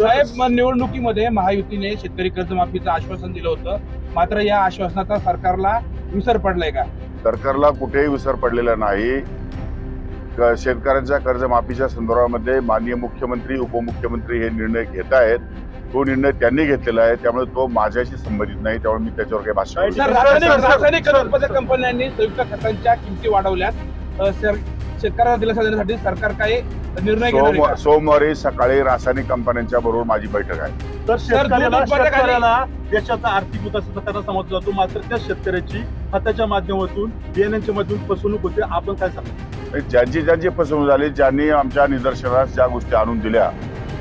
साहेब निवडणुकीमध्ये महायुतीने शेतकरी कर्जमाफीचं आश्वासन दिलं होतं. मात्र या आश्वासनाचा सरकारला विसर पडलाय का? सरकारला कुठेही विसर पडलेला नाही. शेतकऱ्यांच्या कर्जमाफीच्या संदर्भामध्ये माननीय मुख्यमंत्री उपमुख्यमंत्री हे निर्णय घेत आहेत. तो निर्णय त्यांनी घेतलेला आहे. त्यामुळे तो माझ्याशी संबंधित नाही. त्यामुळे मी त्याच्यावर काही उत्पादक कंपन्यांनी संयुक्त खतांच्या किमती वाढवल्यात. शेतकऱ्यांना दिलासा देण्यासाठी सरकार काय निर्णय सोमवार सकाळी रासायनिक कंपन्यांच्या बरोबर माझी बैठक आहे. तर शेतकऱ्याला देशाचा आर्थिक विकास त्यांना समजला जातो. मात्र त्या शेतकऱ्याची खताच्या माध्यमातून बियाण्यांच्या माध्यमातून फसवणूक होते. आपण काय सांगतो ज्यांची ज्यांची फसवणूक झाली ज्यांनी आमच्या निदर्शनास ज्या गोष्टी आणून दिल्या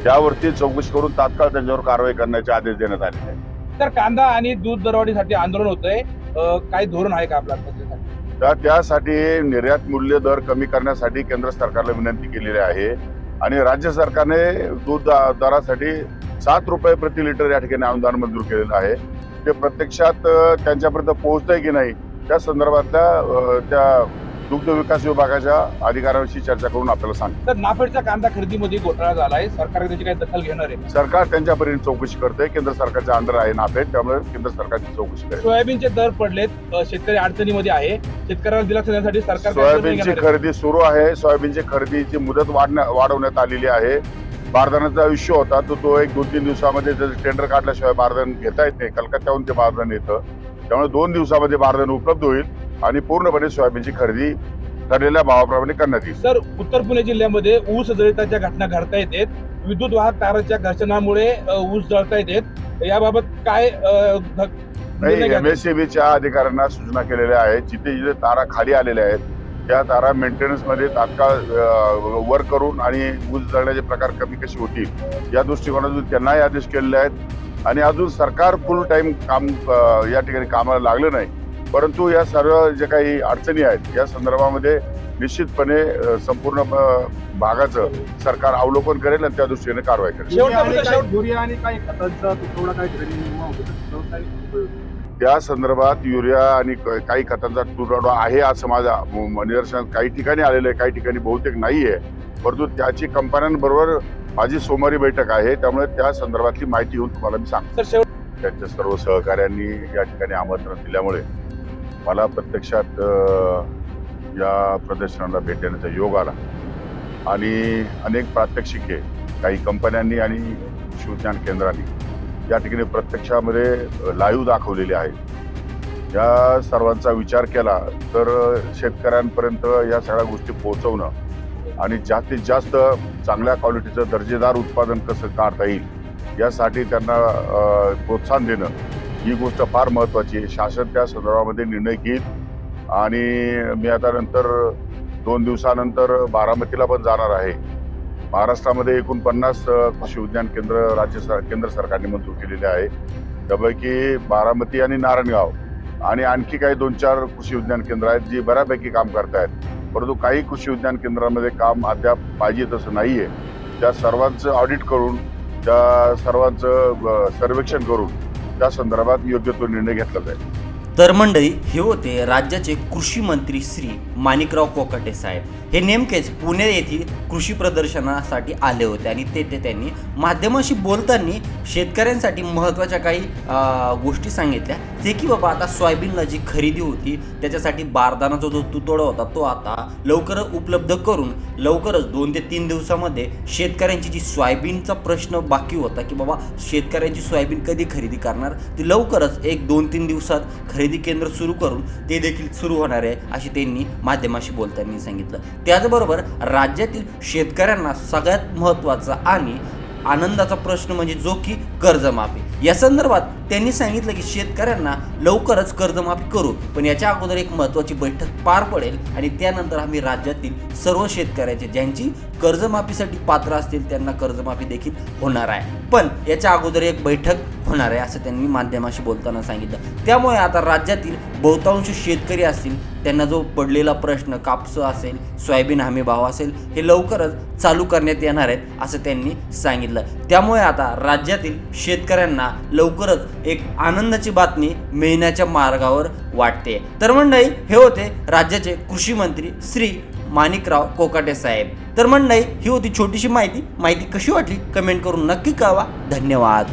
त्यावरती चौकशी करून तात्काळ त्यांच्यावर कारवाई करण्याचे आदेश देण्यात आले तर कांदा आणि दूध दरवाढीसाठी आंदोलन होतंय. काय धोरण आहे का आपला तर त्यासाठी निर्यात मूल्य दर कमी करण्यासाठी केंद्र सरकारला विनंती केलेली आहे. आणि राज्य सरकारने दूध दरासाठी सात रुपये प्रति लिटर या ठिकाणी अनुदान मंजूर केलेलं आहे. ते प्रत्यक्षात त्यांच्यापर्यंत पोहोचतंय की नाही त्या संदर्भातल्या त्या दुग्ध विकास विभागाच्या अधिकाऱ्यांशी चर्चा करून आपल्याला सांग तर नाफेडच्या कांदा खरेदीमध्ये घोटाळा झालाय. सरकार त्याची काय दखल घेणार आहे. सरकार त्यांच्यापर्यंत चौकशी करतंय. केंद्र सरकारच्या अंडर आहे नाफेड. त्यामुळे केंद्र सरकारची चौकशी करेल. सोयाबीनचे दर पडलेत. अ, शेतकरी अडचणीमध्ये आहे. शेतकऱ्याला दिलासा देण्यासाठी सरकार निर्णय सोयाबीनची घेणार आहे? खरेदी सुरू आहे. सोयाबीनची खरेदीची मुदत वाढण्या वाढवण्यात आलेली आहे. बारदानाचा इश्यू होता. तो तो एक दोन तीन दिवसामध्ये जर टेंडर काढल्याशिवाय बारदान घेता येत नाही. कलकत्त्याहून ते बारदान येतं. त्यामुळे दोन दिवसामध्ये बारदान उपलब्ध होईल. आणि पूर्णपणे सोयाबीनची खरेदी ठरलेल्या भावाप्रमाणे करण्यात येईल. सर उत्तर पुणे जिल्ह्यामध्ये ऊस जळताच्या घटना घडता येतात विद्युत वाहक ताराच्या घर्षणामुळे ऊस जळता येतात. याबाबत काय नाही? एमएससीबीच्या अधिकाऱ्यांना सूचना केलेल्या आहेत. जिथे जिथे तारा खाली आलेल्या आहेत त्या तारा मेंटेनन्समध्ये तात्काळ वर्क करून आणि ऊस जळण्याचे प्रकार कमी कशी होतील या दृष्टिकोनातून त्यांनाही आदेश केलेले आहेत. आणि अजून सरकार फुल टाइम काम या ठिकाणी कामाला लागलं नाही. परंतु या सर्व जे काही अडचणी आहेत या संदर्भामध्ये निश्चितपणे संपूर्ण भागाचं सरकार अवलोकन करेल आणि त्या दृष्टीने कारवाई करेल? त्या संदर्भात युरिया आणि क- काही खतांचा तुटवडा आहे असं माझा निदर्शनात काही ठिकाणी आलेलं आहे काही ठिकाणी बहुतेक नाही आहे परंतु त्याची कंपन्यांबरोबर माझी सोमवारी बैठक आहे त्यामुळे त्या संदर्भातली माहिती घेऊन तुम्हाला मी सांगतो. त्यांच्या सर्व सहकाऱ्यांनी या ठिकाणी आमंत्रण दिल्यामुळे मला प्रत्यक्षात या प्रदर्शनाला भेट देण्याचा योग आला. आणि अनेक प्रात्यक्षिके काही कंपन्यांनी आणि शिवज्ञान केंद्रांनी या ठिकाणी प्रत्यक्षामध्ये लाईव्ह दाखवलेले आहेत. या सर्वांचा विचार केला तर शेतकऱ्यांपर्यंत या सगळ्या गोष्टी पोहोचवणं आणि जास्तीत जास्त चांगल्या क्वालिटीचं दर्जेदार उत्पादन कसं काढता येईल यासाठी त्यांना प्रोत्साहन देणं ही गोष्ट फार महत्त्वाची आहे. शासन त्या संदर्भामध्ये निर्णय घेईल. आणि मी आता नंतर दोन दिवसानंतर बारामतीला पण जाणार आहे. महाराष्ट्रामध्ये एकूण पन्नास कृषी विज्ञान केंद्र राज्य सर केंद्र सरकारने मंजूर केलेले आहे. त्यापैकी बारामती आणि नारायणगाव आणि आणखी काही दोन चार कृषी विज्ञान केंद्र आहेत जी बऱ्यापैकी काम करतायत. परंतु काही कृषी विज्ञान केंद्रामध्ये काम अद्याप पाहिजे तसं नाही आहे त्या सर्वांचं ऑडिट करून त्या सर्वांचं सर्वेक्षण करून त्या संदर्भात योग्य तो निर्णय घेतला जाईल. तर मंडळी हे होते राज्याचे कृषी मंत्री श्री माणिकराव कोकाटे साहेब. हे नेमकेच पुणे येथील कृषी प्रदर्शनासाठी आले होते आणि तेथे त्यांनी माध्यमाशी बोलताना शेतकऱ्यांसाठी महत्त्वाच्या काही गोष्टी सांगितल्या. ते की बाबा आता सोयाबीनला जी खरेदी होती त्याच्यासाठी बारदानाचा जो तुतोडा होता तो आता लवकरच उपलब्ध करून लवकरच दोन ते तीन दिवसामध्ये शेतकऱ्यांची जी सोयाबीनचा प्रश्न बाकी होता की बाबा शेतकऱ्यांची सोयाबीन कधी खरेदी करणार ती लवकरच एक दोन तीन दिवसात खरेदी खरेदी केंद्र सुरू करून ते देखील सुरू होणार आहे अशी त्यांनी माध्यमाशी बोलताना सांगितलं. त्याचबरोबर राज्यातील शेतकऱ्यांना सगळ्यात महत्त्वाचं आणि आनंदाचा प्रश्न म्हणजे जो की कर्जमाफी. या संदर्भात त्यांनी सांगितलं की शेतकऱ्यांना लवकरच कर्जमाफी करू. पण याच्या अगोदर एक महत्त्वाची बैठक पार पडेल आणि त्यानंतर आम्ही राज्यातील सर्व शेतकऱ्यांचे ज्यांची कर्जमाफीसाठी पात्र असतील त्यांना कर्जमाफी देखील होणार आहे. पण याच्या अगोदर एक बैठक होणार आहे असं त्यांनी माध्यमाशी बोलताना सांगितलं. त्यामुळे आता राज्यातील बहुतांश शेतकरी असतील त्यांना जो पडलेला प्रश्न कापसं असेल सोयाबीन हमी भाव असेल हे लवकरच चालू करण्यात येणार आहेत असं त्यांनी सांगितलं. त्यामुळे आता राज्यातील शेतकऱ्यांना लवकरच एक आनंदाची बातमी मिळण्याच्या मार्गावर वाटते. तर मंडळी हे होते राज्याचे कृषी मंत्री श्री माणिकराव कोकाटे साहेब. तर मंडळी ही होती छोटीशी माहिती. माहिती कशी वाटली? कमेंट करून नक्की कळवा. धन्यवाद.